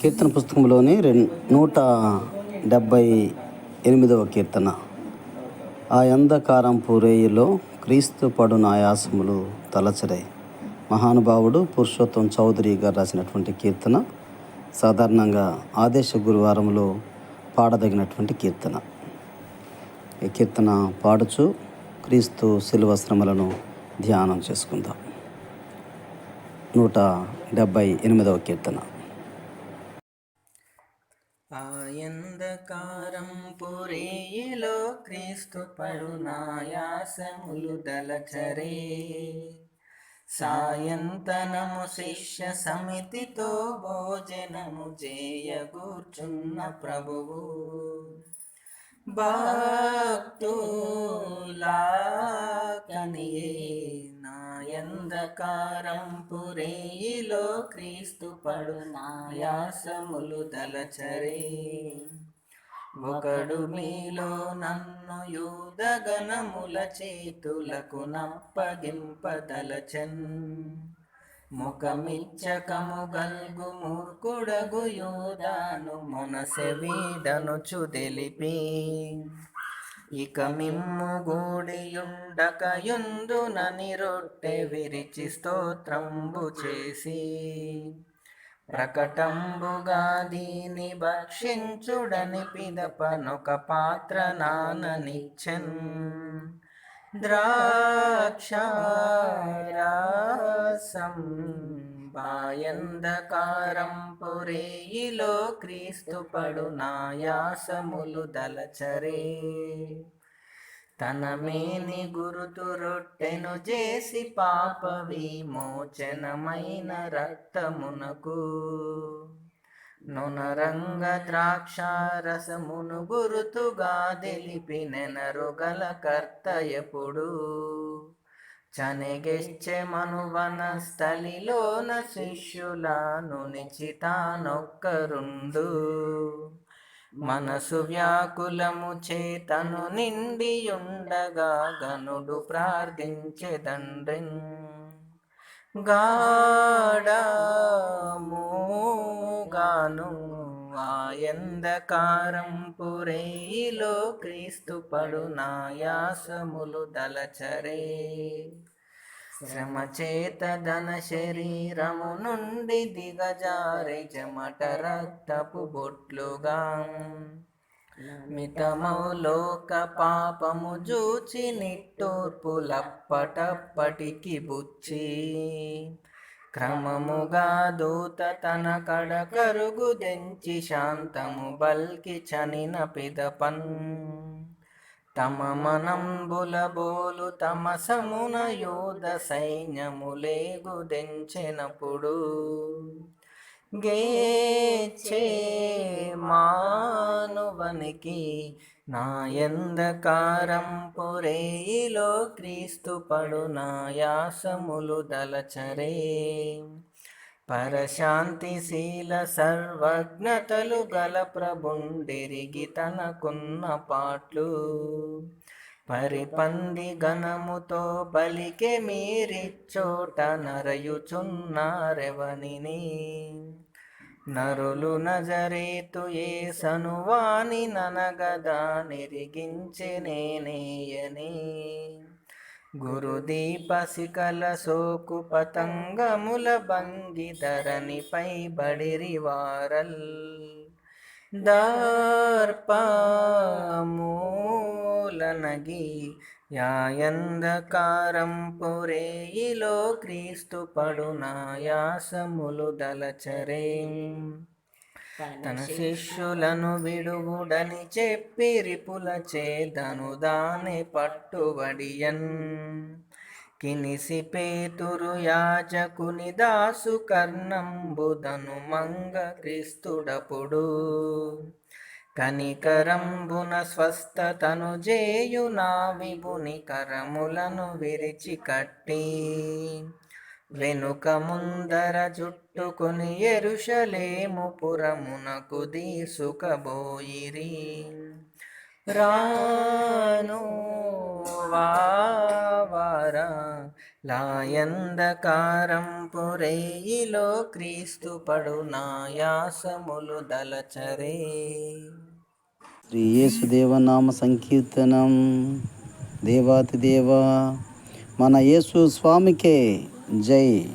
కీర్తన పుస్తకంలోని నూట డెబ్భై ఎనిమిదవ కీర్తన. ఆ అంధకారం పూరేయులో క్రీస్తు పడున ఆయాసములు తలచరే మహానుభావుడు పురుషోత్తం చౌదరి గారు రాసినటువంటి కీర్తన సాధారణంగా ఆదేశ గురువారంలో పాడదగినటువంటి కీర్తన. ఈ కీర్తన పాడుచు క్రీస్తు శిలువ శ్రమలను ధ్యానం చేసుకుందాం. నూట డెబ్భై ఎనిమిదవ కీర్తన. అంధకారం పురేయిలో క్రీస్తు పడునాయాసములు దలచరే. సాయంతనము శిష్య సమితితో భోజనము చేయగూర్చున్న ప్రభువు. భక్తులాకనియే నాయందకారం రేయిలో క్రీస్తు పడు నాయాసములు తలచరే. ఒకడు మీలో నన్ను యూదగణముల చేతులకు నప్పగింపదలచన్ ముఖమిచ్చకము గల్గు మూర్ఖుడగు యూదాను మొనసెవీడనుచు తెలిపి. ఇక మిమ్ము గూడియుండకయుందునని రొట్టె విరిచి స్తోత్రంబు చేసి ప్రకటంబుగా దీని భక్షించుడని పిదపనొక పాత్ర నాననిచ్చన్. ద్రాక్షారాసం బాయందకారం పొరేయిలో క్రీస్తు పడు నాయాసములు దలచరే. తన మేని గురుతు రొట్టెను చేసి పాప విమోచనమైన రక్తమునకు. నొనరంగ ద్రాక్షారసమును గురుతుగా తెలిపి నెనరుగల కర్త ఎప్పుడు. చనిగిచ్చే మనువన స్థలిలోన శిష్యులను నిచితానొక్కరుండు మనసు వ్యాకులము చేతను నిండియుండగా గనుడు ప్రార్థించెదండ్రిన్ గాఢముగాను ఎందకారం పురేలో క్రీస్తు పడు నాయాసములు దలచరే. శ్రమ చేత ధన శరీరము నుండి దిగజారి చెమట రక్తపు బొట్లుగా. మితమౌలోక పాపము జూచి నిట్టూర్పులప్పటప్పటికి బుచ్చి. క్రమముగా దూత తన కడ కరుగు దెంచి శాంతము బల్కి చనిన పిదపన్. తమ మనంబుల బోలు తమ సమున యోధ సైన్యములేగు దెంచెనప్పుడు మా నా నాయందకారం పొరేయిలో క్రీస్తు పడు నాయాసములు దలచరే. పరశాంతిశీల సర్వజ్ఞతలు గల ప్రభుండిరిగి తనకున్న పాట్లు. పరిపంది గణముతో పలికే మీరిచ్చోట నరయుచున్నారెవనిని. నరులు నజరేతు ఏ సనువాని ననగదా నిరిగించె నేనేయని. గురుదీప శిఖల సోకు పతంగముల భంగి ధరణిపై బడిరి వారల్. దార్పమూలనగి యాయందకారం పొరేయిలో క్రీస్తు పడు నాయాసములు దలచరే. తన శిష్యులను విడుగుడని చెప్పి రిపుల చేదను దాని పట్టుబడియన్ కినిసి పేతురు యాజకుని దాసు కర్ణంబుదను మంగ క్రీస్తుడపుడు. కనికరంబున స్వస్థతను జేయు నా విభుని కరములను విరిచి కట్టి. వెనుక ముందర జుట్టుకుని ఎరుషలేము పురమునకు దీసుకబోయిరి రాను వారా లాయందకారం పొరేయిలో క్రీస్తు పడు నాయాసములు దలచరే. శ్రీ యేసుదేవనామ సంకీర్తనం. దేవాతి దేవా మన యేసు స్వామికే జై.